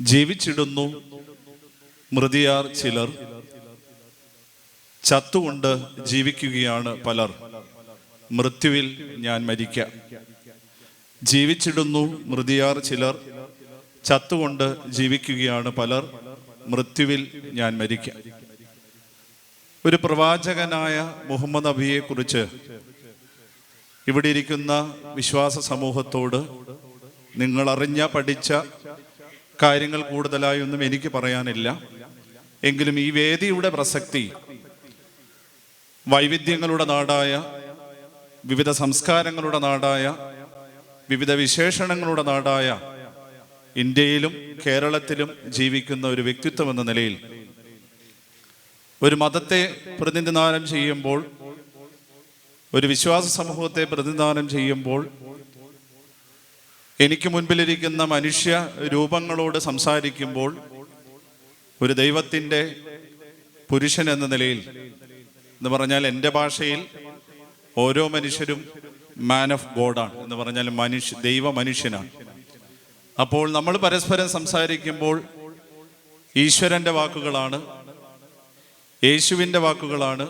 ജീവിച്ചിടുന്നു. മൃതിയാർ ചിലർ ചത്തുകൊണ്ട് ജീവിക്കുകയാണ് പലർ. മൃത്യുവിൽ ഞാൻ മരിക്കാം. ജീവിച്ചിടുന്നു മൃതിയാർ ചിലർ ചത്തുകൊണ്ട് ജീവിക്കുകയാണ് പലർ. മൃത്യുവിൽ ഞാൻ മരിക്കാം. ഒരു പ്രവാചകനായ മുഹമ്മദ് നബിയെ കുറിച്ച് ഇവിടെ ഇരിക്കുന്ന വിശ്വാസ സമൂഹത്തോട് നിങ്ങൾ അറിഞ്ഞ പഠിച്ച കാര്യങ്ങൾ കൂടുതലായി ഒന്നും എനിക്ക് പറയാനില്ല. എങ്കിലും ഈ വേദിയുടെ പ്രസക്തി വൈവിധ്യങ്ങളുടെ നാടായ വിവിധ സംസ്കാരങ്ങളുടെ നാടായ വിവിധ വിശേഷണങ്ങളുടെ നാടായ ഇന്ത്യയിലും കേരളത്തിലും ജീവിക്കുന്ന ഒരു വ്യക്തിത്വം എന്ന നിലയിൽ ഒരു മതത്തെ പ്രതിനിധാനം ചെയ്യുമ്പോൾ ഒരു വിശ്വാസ സമൂഹത്തെ പ്രതിനിധാനം ചെയ്യുമ്പോൾ എനിക്ക് മുൻപിലിരിക്കുന്ന മനുഷ്യ രൂപങ്ങളോട് സംസാരിക്കുമ്പോൾ ഒരു ദൈവത്തിന്റെ പുരുഷൻ എന്ന നിലയിൽ എന്ന് പറഞ്ഞാൽ എന്റെ ഭാഷയിൽ ഓരോ മനുഷ്യരും മാൻ ഓഫ് ഗോഡാണ് എന്ന് പറഞ്ഞാൽ മനുഷ്യ ദൈവ മനുഷ്യനാണ്. അപ്പോൾ നമ്മൾ പരസ്പരം സംസാരിക്കുമ്പോൾ ഈശ്വരന്റെ വാക്കുകളാണ് യേശുവിന്റെ വാക്കുകളാണ്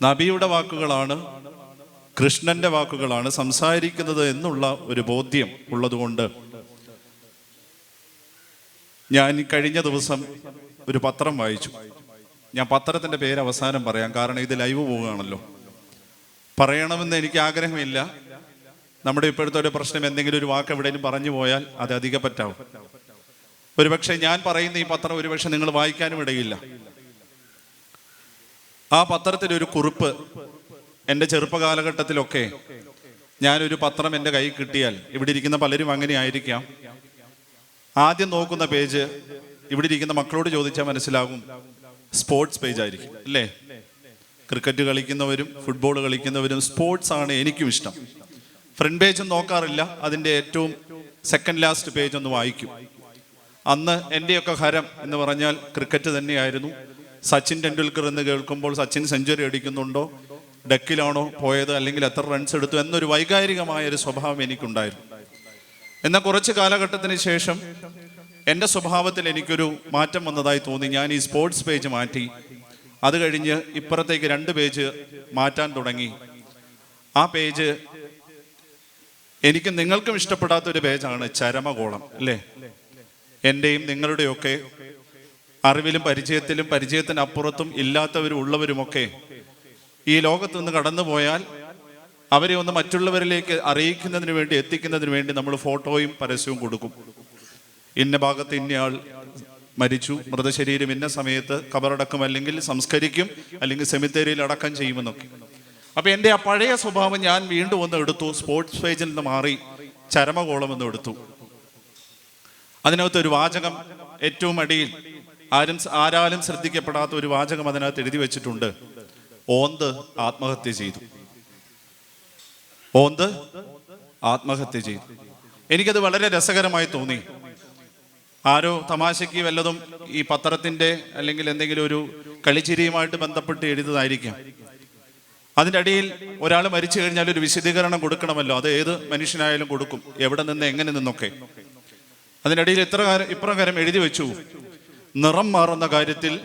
നബിയുടെ വാക്കുകളാണ് കൃഷ്ണന്റെ വാക്കുകളാണ് സംസാരിക്കുന്നത് എന്നുള്ള ഒരു ബോധ്യം ഉള്ളതുകൊണ്ട് ഞാൻ കഴിഞ്ഞ ദിവസം ഒരു പത്രം വായിച്ചു. ഞാൻ പത്രത്തിന്റെ പേര് അവസാനം പറയാം കാരണം ഇത് ലൈവ് പോവുകയാണല്ലോ. പറയണമെന്ന് എനിക്ക് ആഗ്രഹമില്ല. നമ്മുടെ ഇപ്പോഴത്തെ ഒരു പ്രശ്നം എന്തെങ്കിലും ഒരു വാക്ക് എവിടെയെങ്കിലും പറഞ്ഞു പോയാൽ അത് അധിക പറ്റാവും ഒരുപക്ഷെ ഞാൻ പറയുന്ന ഈ പത്രം ഒരുപക്ഷെ നിങ്ങൾ വായിക്കാനും ഇടയില്ല. ആ പത്രത്തിൽ ഒരു കുറിപ്പ് എന്റെ ചെറുപ്പകാലഘട്ടത്തിലൊക്കെ ഞാനൊരു പത്രം എന്റെ കയ്യിൽ കിട്ടിയാൽ ഇവിടെ ഇരിക്കുന്ന പലരും അങ്ങനെ ആയിരിക്കാം ആദ്യം നോക്കുന്ന പേജ് ഇവിടെ ഇരിക്കുന്ന മക്കളോട് ചോദിച്ചാൽ മനസ്സിലാകും. സ്പോർട്സ് പേജ് ആയിരിക്കും അല്ലേ? ക്രിക്കറ്റ് കളിക്കുന്നവരും ഫുട്ബോൾ കളിക്കുന്നവരും സ്പോർട്സ് ആണ് എനിക്കും ഇഷ്ടം. ഫ്രണ്ട് പേജും നോക്കാറില്ല അതിന്റെ ഏറ്റവും സെക്കൻഡ് ലാസ്റ്റ് പേജ് ഒന്ന് വായിക്കും. അന്ന് എന്റെയൊക്കെ ഹരം എന്ന് പറഞ്ഞാൽ ക്രിക്കറ്റ് തന്നെയായിരുന്നു. സച്ചിൻ ടെണ്ടുൽക്കർ എന്ന് കേൾക്കുമ്പോൾ സച്ചിൻ സെഞ്ചുറി അടിക്കുന്നുണ്ടോ? ഡക്കിലാണോ പോയത് അല്ലെങ്കിൽ എത്ര റൺസ് എടുത്തു എന്നൊരു വൈകാരികമായ ഒരു സ്വഭാവം എനിക്കുണ്ടായിരുന്നു. എന്നാൽ കുറച്ച് കാലഘട്ടത്തിന് ശേഷം എന്റെ സ്വഭാവത്തിൽ എനിക്കൊരു മാറ്റം വന്നതായി തോന്നി. ഞാൻ ഈ സ്പോർട്സ് പേജ് മാറ്റി. അത് കഴിഞ്ഞ് ഇപ്പുറത്തേക്ക് രണ്ട് പേജ് മാറ്റാൻ തുടങ്ങി. ആ പേജ് എനിക്ക് നിങ്ങൾക്കും ഇഷ്ടപ്പെടാത്ത ഒരു പേജാണ് ചരമകോളം അല്ലേ? എന്റെയും നിങ്ങളുടെയൊക്കെ അറിവിലും പരിചയത്തിലും പരിചയത്തിനപ്പുറത്തും ഇല്ലാത്തവരും ഉള്ളവരുമൊക്കെ ഈ ലോകത്ത് നിന്ന് കടന്നു പോയാൽ അവരെ ഒന്ന് മറ്റുള്ളവരിലേക്ക് അറിയിക്കുന്നതിന് വേണ്ടി എത്തിക്കുന്നതിന് വേണ്ടി നമ്മൾ ഫോട്ടോയും പരസ്യവും കൊടുക്കും. ഇന്ന ഭാഗത്ത് ഇന്നയാൾ മരിച്ചു. മൃതശരീരം ഇന്ന സമയത്ത് കബറടക്കും അല്ലെങ്കിൽ സംസ്കരിക്കും അല്ലെങ്കിൽ സെമിത്തേരിയിൽ അടക്കം ചെയ്യുമെന്നൊക്കെ അപ്പൊ എന്റെ ആ പഴയ സ്വഭാവം ഞാൻ വീണ്ടും ഒന്ന് എടുത്തു. സ്പോർട്സ് പേജിൽ നിന്ന് മാറി ചരമകോളം എന്ന് എടുത്തു. അതിനകത്ത് ഒരു വാചകം ഏറ്റവും അടിയിൽ ആരും ആരാലും ശ്രദ്ധിക്കപ്പെടാത്ത ഒരു വാചകം അതിനകത്ത് എഴുതി വെച്ചിട്ടുണ്ട്. ഓന്ത് ആത്മഹത്യ ചെയ്തു. ഓന്ത് ആത്മഹത്യ ചെയ്തു. എനിക്കത് വളരെ രസകരമായി തോന്നി. ആരോ തമാശയ്ക്ക് വല്ലതും ഈ പത്രത്തിന്റെ അല്ലെങ്കിൽ എന്തെങ്കിലും ഒരു കളിച്ചിരിയുമായിട്ട് ബന്ധപ്പെട്ട് എഴുതുന്നതായിരിക്കാം അതിന്റെ അടിയിൽ ഒരാൾ മരിച്ചു കഴിഞ്ഞാൽ ഒരു വിശദീകരണം കൊടുക്കണമല്ലോ. അത് ഏത് മനുഷ്യനായാലും കൊടുക്കും. എവിടെ നിന്ന് എങ്ങനെ നിന്നൊക്കെ. അതിന്റെ അടിയിൽ ഇത്ര ഇപ്രകാരം എഴുതി വെച്ചു. നിറം മാറുന്ന കാര്യത്തിൽ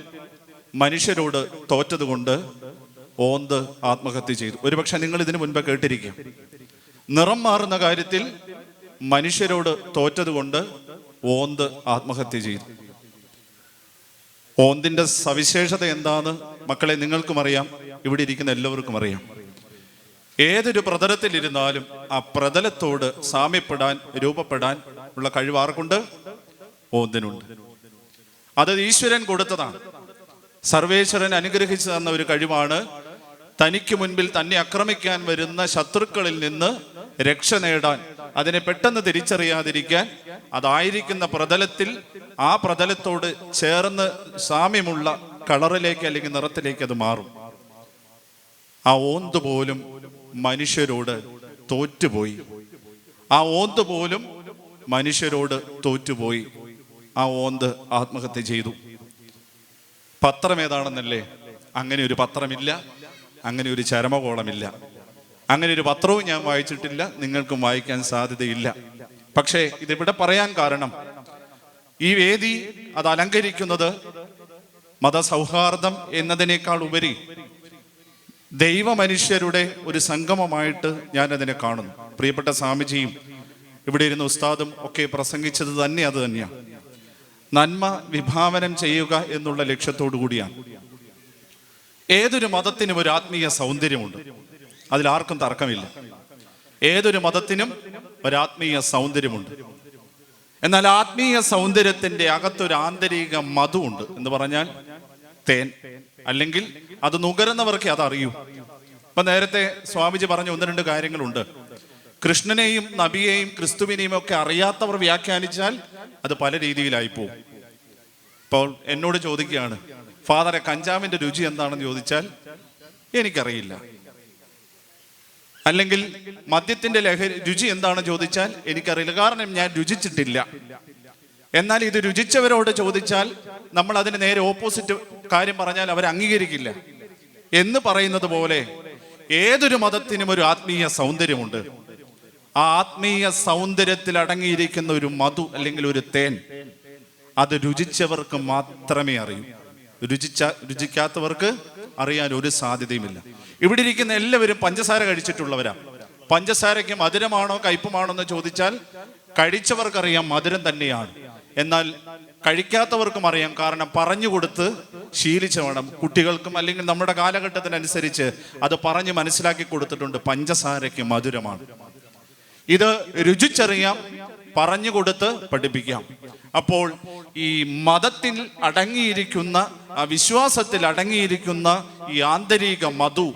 മനുഷ്യരോട് തോറ്റതുകൊണ്ട് ഓന്ത് ആത്മഹത്യ ചെയ്തു. ഒരുപക്ഷെ നിങ്ങൾ ഇതിനു മുൻപ് കേട്ടിരിക്കും. നിറം മാറുന്ന കാര്യത്തിൽ മനുഷ്യരോട് തോറ്റതുകൊണ്ട് ഓന്ത് ആത്മഹത്യ ചെയ്തു. ഓന്തിന്റെ സവിശേഷത എന്താന്ന് മക്കളെ നിങ്ങൾക്കും അറിയാം. ഇവിടെ ഇരിക്കുന്ന എല്ലാവർക്കും അറിയാം. ഏതൊരു പ്രതലത്തിലിരുന്നാലും ആ പ്രതലത്തോട് സാമ്യപ്പെടാൻ രൂപപ്പെടാൻ ഉള്ള കഴിവ് ആർക്കുണ്ട്? ഓന്തിനുണ്ട്. അത് ഈശ്വരൻ കൊടുത്തതാണ്. സർവേശ്വരൻ അനുഗ്രഹിച്ചു തന്ന ഒരു കഴിവാണ് തനിക്ക് മുൻപിൽ തന്നെ ആക്രമിക്കാൻ വരുന്ന ശത്രുക്കളിൽ നിന്ന് രക്ഷ നേടാൻ അതിനെ പെട്ടെന്ന് തിരിച്ചറിയാതിരിക്കാൻ അതായിരിക്കുന്ന പ്രതലത്തിൽ ആ പ്രതലത്തോട് ചേർന്ന് സാമ്യമുള്ള കളറിലേക്ക് അല്ലെങ്കിൽ നിറത്തിലേക്ക് അത് മാറും. ആ ഓന്ത് പോലും മനുഷ്യരോട് തോറ്റുപോയി. ആ ഓന്ത് പോലും മനുഷ്യരോട് തോറ്റുപോയി. ആ ഓന്ത് ആത്മഹത്യ ചെയ്തു. പത്രം ഏതാണെന്നല്ലേ? അങ്ങനെ ഒരു പത്രമില്ല. അങ്ങനെ ഒരു ചരമകോളമില്ല. അങ്ങനെ ഒരു പത്രവും ഞാൻ വായിച്ചിട്ടില്ല. നിങ്ങൾക്കും വായിക്കാൻ സാധ്യതയില്ല. പക്ഷേ ഇതിവിടെ പറയാൻ കാരണം ഈ വേദി അത് അലങ്കരിക്കുന്നത് മതസൗഹാർദ്ദം എന്നതിനേക്കാൾ ഉപരി ദൈവമനുഷ്യരുടെ ഒരു സംഗമമായിട്ട് ഞാൻ അതിനെ കാണുന്നു. പ്രിയപ്പെട്ട സ്വാമിജിയും ഇവിടെ ഇരുന്ന ഉസ്താദും ഒക്കെ പ്രസംഗിച്ചത് തന്നെ അത് തന്നെയാണ് നന്മ വിഭാവനം ചെയ്യുക എന്നുള്ള ലക്ഷ്യത്തോടു കൂടിയാണ് ഏതൊരു മതത്തിനും ഒരു ആത്മീയ സൗന്ദര്യമുണ്ട്. അതിൽ ആർക്കും തർക്കമില്ല. ഏതൊരു മതത്തിനും ഒരു ആത്മീയ സൗന്ദര്യമുണ്ട്. എന്നാൽ ആത്മീയ സൗന്ദര്യത്തിന്റെ അകത്തൊരു ആന്തരിക മധുണ്ട് എന്ന് പറഞ്ഞാൽ തേൻ. അല്ലെങ്കിൽ അത് നുകരുന്നവർക്ക് അതറിയൂ ഇപ്പൊ നേരത്തെ സ്വാമിജി പറഞ്ഞ ഒന്ന് രണ്ട് കാര്യങ്ങളുണ്ട്. കൃഷ്ണനെയും നബിയെയും ക്രിസ്തുവിനെയും ഒക്കെ അറിയാത്തവർ വ്യാഖ്യാനിച്ചാൽ അത് പല രീതിയിലായി പോകും ഇപ്പോൾ എന്നോട് ചോദിക്കുകയാണ് ഫാദറെ കഞ്ചാവിന്റെ രുചി എന്താണെന്ന് ചോദിച്ചാൽ എനിക്കറിയില്ല. അല്ലെങ്കിൽ മദ്യത്തിന്റെ ലഹരി രുചി എന്താണെന്ന് ചോദിച്ചാൽ എനിക്കറിയില്ല. കാരണം ഞാൻ രുചിച്ചിട്ടില്ല. എന്നാൽ ഇത് രുചിച്ചവരോട് ചോദിച്ചാൽ നമ്മൾ അതിന് നേരെ ഓപ്പോസിറ്റ് കാര്യം പറഞ്ഞാൽ അവർ അംഗീകരിക്കില്ല. എന്ന് പറയുന്നത് പോലെ ഏതൊരു മതത്തിനും ഒരു ആത്മീയ സൗന്ദര്യമുണ്ട്. ആ ആത്മീയ സൗന്ദര്യത്തിൽ അടങ്ങിയിരിക്കുന്ന ഒരു മധു അല്ലെങ്കിൽ ഒരു തേൻ അത് രുചിച്ചവർക്ക് മാത്രമേ അറിയൂ. രുചിച്ച രുചിക്കാത്തവർക്ക് അറിയാൻ ഒരു സാധ്യതയുമില്ല. ഇവിടെ ഇരിക്കുന്ന എല്ലാവരും പഞ്ചസാര കഴിച്ചിട്ടുള്ളവരാ. പഞ്ചസാരയ്ക്ക് മധുരമാണോ കയ്പമാണോ എന്ന് ചോദിച്ചാൽ കഴിച്ചവർക്കറിയാം മധുരം തന്നെയാണ്. എന്നാൽ കഴിക്കാത്തവർക്കും അറിയാം കാരണം പറഞ്ഞു കൊടുത്ത് ശീലിച്ച വേണം. കുട്ടികൾക്കും അല്ലെങ്കിൽ നമ്മുടെ കാലഘട്ടത്തിനനുസരിച്ച് അത് പറഞ്ഞ് മനസ്സിലാക്കി കൊടുത്തിട്ടുണ്ട്. പഞ്ചസാരയ്ക്ക് മധുരമാണ്. ഇത് രുചിച്ചറിയാം പറഞ്ഞു കൊടുത്ത് പഠിപ്പിക്കാം. അപ്പോൾ ഈ മതത്തിൽ അടങ്ങിയിരിക്കുന്ന ആ വിശ്വാസത്തിൽ അടങ്ങിയിരിക്കുന്ന ഈ ആന്തരിക മധു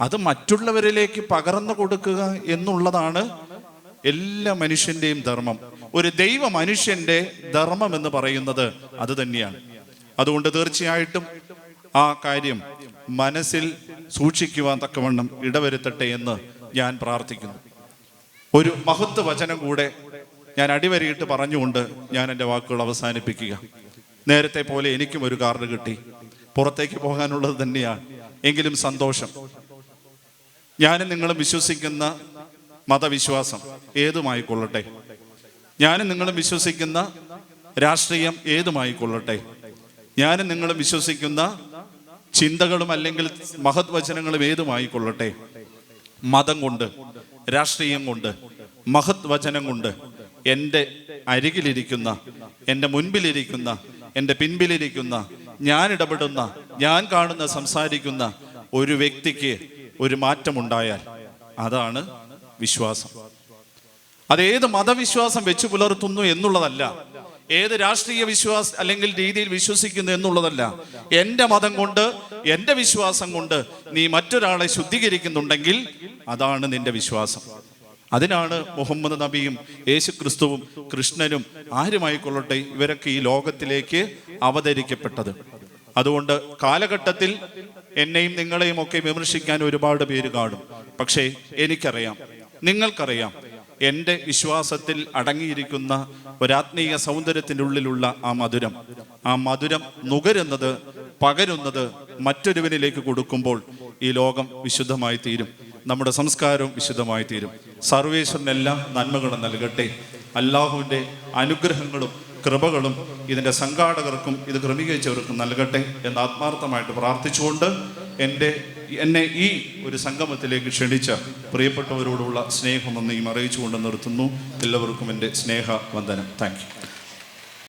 അത് മറ്റുള്ളവരിലേക്ക് പകർന്നു കൊടുക്കുക എന്നുള്ളതാണ് എല്ലാ മനുഷ്യന്റെയും ധർമ്മം. ഒരു ദൈവ മനുഷ്യന്റെ ധർമ്മം എന്ന് പറയുന്നത് അത് തന്നെയാണ്. അതുകൊണ്ട് തീർച്ചയായിട്ടും ആ കാര്യം മനസ്സിൽ സൂക്ഷിക്കുവാൻ തക്കവണ്ണം ഇടവരുത്തട്ടെ എന്ന് ഞാൻ പ്രാർത്ഥിക്കുന്നു. ഒരു മഹത്വ വചനം കൂടെ ഞാൻ അടിവരയിട്ട് പറഞ്ഞുകൊണ്ട് ഞാൻ എന്റെ വാക്കുകൾ അവസാനിപ്പിക്കുക. നേരത്തെ പോലെ എനിക്കും ഒരു കാർഡ് കിട്ടി. പുറത്തേക്ക് പോകാനുള്ളത് തന്നെയാണ്. എങ്കിലും സന്തോഷം. ഞാനും നിങ്ങളും വിശ്വസിക്കുന്ന മതവിശ്വാസം ഏതുമായിക്കൊള്ളട്ടെ? ഞാനും നിങ്ങളും വിശ്വസിക്കുന്ന രാഷ്ട്രീയം ഏതുമായിക്കൊള്ളട്ടെ? ഞാനും നിങ്ങളും വിശ്വസിക്കുന്ന ചിന്തകളും അല്ലെങ്കിൽ മഹത് വചനങ്ങളും ഏതുമായിക്കൊള്ളട്ടെ? മതം കൊണ്ട് രാഷ്ട്രീയം കൊണ്ട് മഹത് വചനം കൊണ്ട് എന്റെ അരികിലിരിക്കുന്ന എന്റെ മുൻപിലിരിക്കുന്ന എന്റെ പിൻപിലിരിക്കുന്ന ഞാൻ ഇടപെടുന്ന ഞാൻ കാണുന്ന സംസാരിക്കുന്ന ഒരു വ്യക്തിക്ക് ഒരു മാറ്റമുണ്ടായാൽ അതാണ് വിശ്വാസം. അതേത് മതവിശ്വാസം വെച്ചു പുലർത്തുന്നു എന്നുള്ളതല്ല ഏത് രാഷ്ട്രീയ വിശ്വാസം അല്ലെങ്കിൽ രീതിയിൽ വിശ്വസിക്കുന്നു എന്നുള്ളതല്ല എന്റെ മതം കൊണ്ട് എന്റെ വിശ്വാസം കൊണ്ട് നീ മറ്റൊരാളെ ശുദ്ധീകരിക്കുന്നുണ്ടെങ്കിൽ അതാണ് നിന്റെ വിശ്വാസം. അതിനാണ് മുഹമ്മദ് നബിയും യേശു ക്രിസ്തുവും കൃഷ്ണനും ആരുമായിക്കൊള്ളട്ടെ ഇവരൊക്കെ ഈ ലോകത്തിലേക്ക് അവതരിക്കപ്പെട്ടത്. അതുകൊണ്ട് കാലഘട്ടത്തിൽ എന്നെയും നിങ്ങളെയും ഒക്കെ വിമർശിക്കാൻ ഒരുപാട് പേര് കാണും. പക്ഷേ എനിക്കറിയാം നിങ്ങൾക്കറിയാം എന്റെ വിശ്വാസത്തിൽ അടങ്ങിയിരിക്കുന്ന ഒരാത്മീയ സൗന്ദര്യത്തിന്റെ ഉള്ളിലുള്ള ആ മധുരം ആ മധുരം നുകരുന്നത് പകരുന്നത് മറ്റൊരുവനിലേക്ക് കൊടുക്കുമ്പോൾ ഈ ലോകം വിശുദ്ധമായി തീരും നമ്മുടെ സംസ്കാരവും വിശുദ്ധമായി തീരും. സർവേശ്വരൻ എല്ലാ നന്മകളും നൽകട്ടെ. അള്ളാഹുവിന്റെ അനുഗ്രഹങ്ങളും കൃപകളും ഇതിന്റെ സംഘാടകർക്കും ഇത് ക്രമീകരിച്ചവർക്കും നൽകട്ടെ എന്ന് ആത്മാർത്ഥമായിട്ട് പ്രാർത്ഥിച്ചുകൊണ്ട് എന്റെ എന്നെ ഈ ഒരു സംഗമത്തിലേക്ക് ക്ഷണിച്ച പ്രിയപ്പെട്ടവരോടുള്ള സ്നേഹം നന്ദിയും അറിയിച്ചുകൊണ്ട് നിർത്തുന്നു. എല്ലാവർക്കും എന്റെ സ്നേഹ വന്ദനം. താങ്ക്